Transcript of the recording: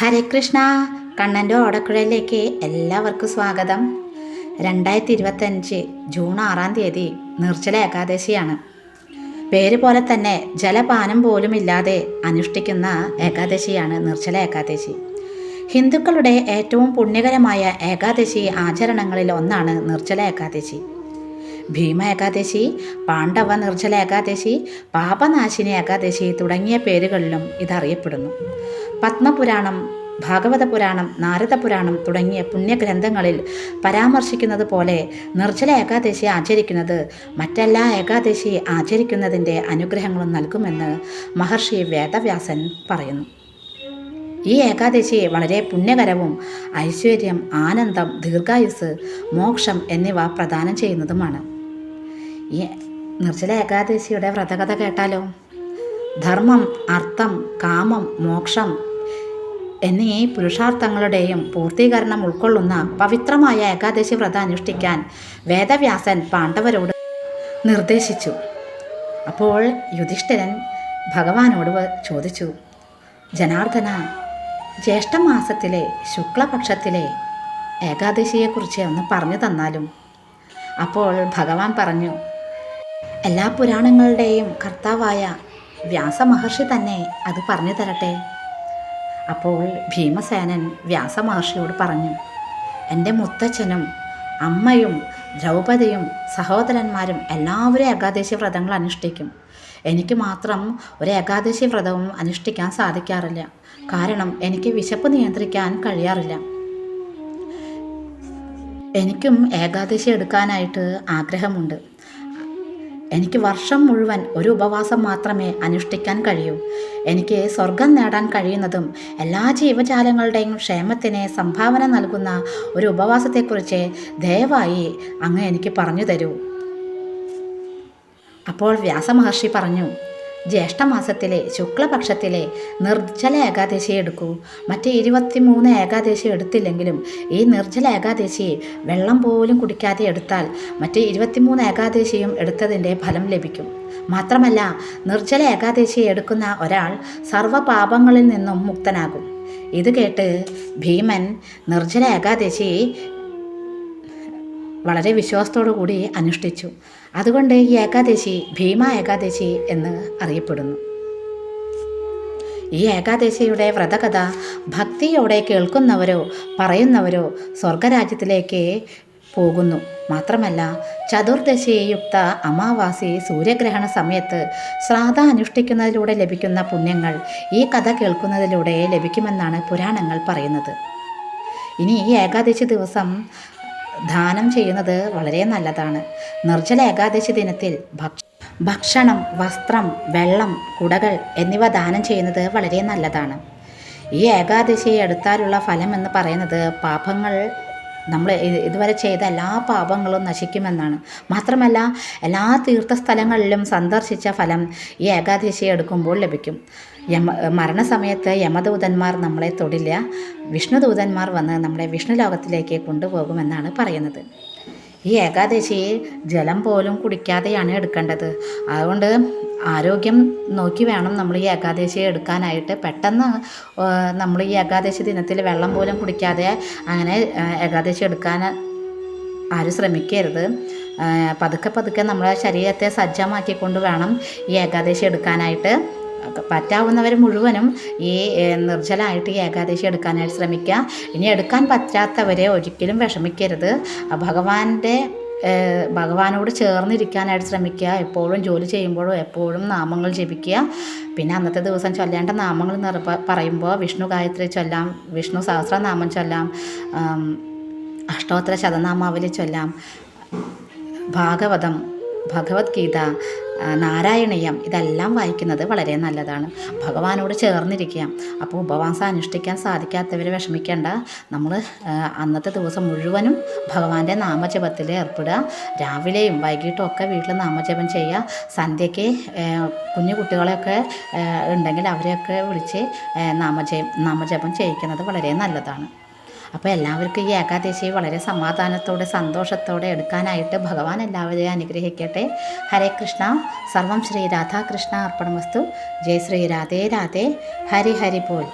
ഹരേ കൃഷ്ണ. കണ്ണന്റെ ഓടക്കുഴയിലേക്ക് എല്ലാവർക്കും സ്വാഗതം. രണ്ടായിരത്തി ഇരുപത്തഞ്ച് ജൂൺ ആറാം തീയതി നിർജല ഏകാദശിയാണ്. പേര് പോലെ തന്നെ ജലപാനം പോലും ഇല്ലാതെ അനുഷ്ഠിക്കുന്ന ഏകാദശിയാണ് നിർജല ഏകാദശി. ഹിന്ദുക്കളുടെ ഏറ്റവും പുണ്യകരമായ ഏകാദശി ആചരണങ്ങളിൽ ഒന്നാണ് നിർജല ഏകാദശി. ഭീമ ഏകാദശി പാണ്ഡവ നിർജല ഏകാദശി പാപനാശിനി ഏകാദശി തുടങ്ങിയ പേരുകളിലും ഇതറിയപ്പെടുന്നു. പത്മപുരാണം ഭാഗവത പുരാണം നാരദ പുരാണം തുടങ്ങിയ പുണ്യഗ്രന്ഥങ്ങളിൽ പരാമർശിക്കുന്നത് പോലെ നിർജല ഏകാദശി ആചരിക്കുന്നത് മറ്റെല്ലാ ഏകാദശി ആചരിക്കുന്നതിന്റെ അനുഗ്രഹങ്ങളും നൽകുമെന്ന് മഹർഷി വേദവ്യാസൻ പറയുന്നു. ഈ ഏകാദശി വളരെ പുണ്യകരവും ഐശ്വര്യം ആനന്ദം ദീർഘായുസ് മോക്ഷം എന്നിവ പ്രദാനം ചെയ്യുന്നതുമാണ്. ഈ നിർജല ഏകാദശിയുടെ വ്രതകഥ കേട്ടാലോ? ധർമ്മം അർത്ഥം കാമം മോക്ഷം എന്നീ പുരുഷാർത്ഥങ്ങളുടെയും പൂർത്തീകരണം ഉൾക്കൊള്ളുന്ന പവിത്രമായ ഏകാദശി വ്രതം അനുഷ്ഠിക്കാൻ വേദവ്യാസൻ പാണ്ഡവരോട് നിർദ്ദേശിച്ചു. അപ്പോൾ യുധിഷ്ഠിരൻ ഭഗവാനോട് ചോദിച്ചു ജനാർദ്ദന ജ്യേഷ്ഠമാസത്തിലെ ശുക്ലപക്ഷത്തിലെ ഏകാദശിയെക്കുറിച്ച് ഒന്ന് പറഞ്ഞു തന്നാലും? അപ്പോൾ ഭഗവാൻ പറഞ്ഞു എല്ലാ പുരാണങ്ങളുടെയും കർത്താവായ വ്യാസമഹർഷി തന്നെ അത് പറഞ്ഞു തരട്ടെ. അപ്പോൾ ഭീമസേനൻ വ്യാസമഹർഷിയോട് പറഞ്ഞു എന്റെ മുത്തച്ഛനും അമ്മയും ദ്രൗപദിയും സഹോദരന്മാരും എല്ലാവരും ഏകാദശി വ്രതങ്ങൾ അനുഷ്ഠിക്കും. എനിക്ക് മാത്രം ഒരു ഏകാദശി വ്രതവും അനുഷ്ഠിക്കാൻ സാധിക്കാറില്ല. കാരണം എനിക്ക് വിശപ്പ് നിയന്ത്രിക്കാൻ കഴിയാറില്ല. എനിക്കും ഏകാദശി എടുക്കാനായിട്ട് ആഗ്രഹമുണ്ട്. എനിക്ക് വർഷം മുഴുവൻ ഒരു ഉപവാസം മാത്രമേ അനുഷ്ഠിക്കാൻ കഴിയൂ. എനിക്ക് സ്വർഗം നേടാൻ കഴിയുന്നതും എല്ലാ ജീവജാലങ്ങളുടെയും ക്ഷേമത്തിന് സംഭാവന നൽകുന്ന ഒരു ഉപവാസത്തെക്കുറിച്ച് ദയവായി അങ്ങ് എനിക്ക് പറഞ്ഞു തരൂ. അപ്പോൾ വ്യാസമഹർഷി പറഞ്ഞു ജ്യേഷ്ഠമാസത്തിലെ ശുക്ലപക്ഷത്തിലെ നിർജല ഏകാദശി എടുക്കൂ. മറ്റ് ഇരുപത്തിമൂന്ന് ഏകാദശി എടുത്തില്ലെങ്കിലും ഈ നിർജല ഏകാദശി വെള്ളം പോലും കുടിക്കാതെ എടുത്താൽ മറ്റ് ഇരുപത്തിമൂന്ന് ഏകാദശിയും എടുത്തതിന്റെ ഫലം ലഭിക്കും. മാത്രമല്ല നിർജല ഏകാദശി എടുക്കുന്ന ഒരാൾ സർവപാപങ്ങളിൽ നിന്നും മുക്തനാകും. ഇത് കേട്ട് ഭീമൻ നിർജല ഏകാദശി വളരെ വിശ്വാസത്തോടു കൂടി അനുഷ്ഠിച്ചു. അതുകൊണ്ട് ഈ ഏകാദശി ഭീമ ഏകാദശി എന്ന് അറിയപ്പെടുന്നു. ഈ ഏകാദശിയുടെ വ്രതകഥ ഭക്തിയോടെ കേൾക്കുന്നവരോ പറയുന്നവരോ സ്വർഗരാജ്യത്തിലേക്ക് പോകുന്നു. മാത്രമല്ല ചതുർദശിയുക്ത അമാവാസി സൂര്യഗ്രഹണ സമയത്ത് ശ്രാദ്ധ അനുഷ്ഠിക്കുന്നതിലൂടെ ലഭിക്കുന്ന പുണ്യങ്ങൾ ഈ കഥ കേൾക്കുന്നതിലൂടെ ലഭിക്കുമെന്നാണ് പുരാണങ്ങൾ പറയുന്നത്. ഇനി ഈ ഏകാദശി ദിവസം ദാനം ചെയ്യുന്നത് വളരെ നല്ലതാണ്. നിർജല ഏകാദശി ദിനത്തിൽ ഭക്ഷ ഭക്ഷണം വസ്ത്രം വെള്ളം കുടകൾ എന്നിവ ദാനം ചെയ്യുന്നത് വളരെ നല്ലതാണ്. ഈ ഏകാദശിയെ എടുത്താലുള്ള ഫലം എന്ന് പറയുന്നത് പാപങ്ങൾ നമ്മൾ ഇതുവരെ ചെയ്ത എല്ലാ പാപങ്ങളും നശിക്കുമെന്നാണ്. മാത്രമല്ല എല്ലാ തീർത്ഥസ്ഥലങ്ങളിലും സന്ദർശിച്ച ഫലം ഈ ഏകാദശി എടുക്കുമ്പോൾ ലഭിക്കും. യമ മരണസമയത്ത് യമദൂതന്മാർ നമ്മളെ തൊടില്ല. വിഷ്ണുദൂതന്മാർ വന്ന് നമ്മളെ വിഷ്ണു ലോകത്തിലേക്ക് കൊണ്ടുപോകുമെന്നാണ് പറയുന്നത്. ഈ ഏകാദശി ജലം പോലും കുടിക്കാതെയാണ് എടുക്കേണ്ടത്. അതുകൊണ്ട് ആരോഗ്യം നോക്കി വേണം നമ്മൾ ഈ ഏകാദശി എടുക്കാനായിട്ട്. പെട്ടെന്ന് നമ്മൾ ഈ ഏകാദശി ദിനത്തിൽ വെള്ളം പോലും കുടിക്കാതെ അങ്ങനെ ഏകാദശി എടുക്കാൻ ആരും ശ്രമിക്കരുത്. പതുക്കെ പതുക്കെ നമ്മുടെ ശരീരത്തെ സജ്ജമാക്കിക്കൊണ്ട് വേണം ഈ ഏകാദശി എടുക്കാനായിട്ട്. പറ്റാവുന്നവർ മുഴുവനും ഈ നിർജലമായിട്ട് ഈ ഏകാദശി എടുക്കാനായിട്ട് ശ്രമിക്കുക. ഇനി എടുക്കാൻ പറ്റാത്തവരെ ഒരിക്കലും വിഷമിക്കരുത്. ഭഗവാന്റെ ഭഗവാനോട് ചേർന്നിരിക്കാനായിട്ട് ശ്രമിക്കുക. എപ്പോഴും ജോലി ചെയ്യുമ്പോഴും എപ്പോഴും നാമങ്ങൾ ജപിക്കുക. പിന്നെ അന്നത്തെ ദിവസം ചൊല്ലേണ്ട നാമങ്ങൾ നിറ പറയുമ്പോൾ വിഷ്ണു ഗായത്രി ചൊല്ലാം വിഷ്ണു സഹസ്രനാമം ചൊല്ലാം അഷ്ടോത്തര ശതനാമാവലി ചൊല്ലാം ഭാഗവതം ഭഗവത്ഗീത നാരായണീയം ഇതെല്ലാം വായിക്കുന്നത് വളരെ നല്ലതാണ്. ഭഗവാനോട് ചേർന്നിരിക്കുക അപ്പോൾ ഉപവാസം അനുഷ്ഠിക്കാൻ സാധിക്കാത്തവർ വിഷമിക്കേണ്ട. നമ്മൾ അന്നത്തെ ദിവസം മുഴുവനും ഭഗവാന്റെ നാമജപത്തിൽ ഏർപ്പെടുക. രാവിലെയും വൈകിട്ടും ഒക്കെ വീട്ടിൽ നാമജപം ചെയ്യുക. സന്ധ്യയ്ക്ക് കുഞ്ഞു കുട്ടികളെയൊക്കെ ഉണ്ടെങ്കിൽ അവരെയൊക്കെ വിളിച്ച് നാമജപം നാമജപം ചെയ്യിക്കുന്നത് വളരെ നല്ലതാണ്. അപ്പോൾ എല്ലാവർക്കും ഈ ഏകാദശി വളരെ സമാധാനത്തോടെ സന്തോഷത്തോടെ എടുക്കാനായിട്ട് ഭഗവാൻ എല്ലാവരെയും അനുഗ്രഹിക്കട്ടെ. ഹരേ കൃഷ്ണ. സർവം ശ്രീ രാധാകൃഷ്ണ അർപ്പണമസ്തു. ജയ് ശ്രീ രാധേ രാധേ. ഹരി ഹരി പോൽ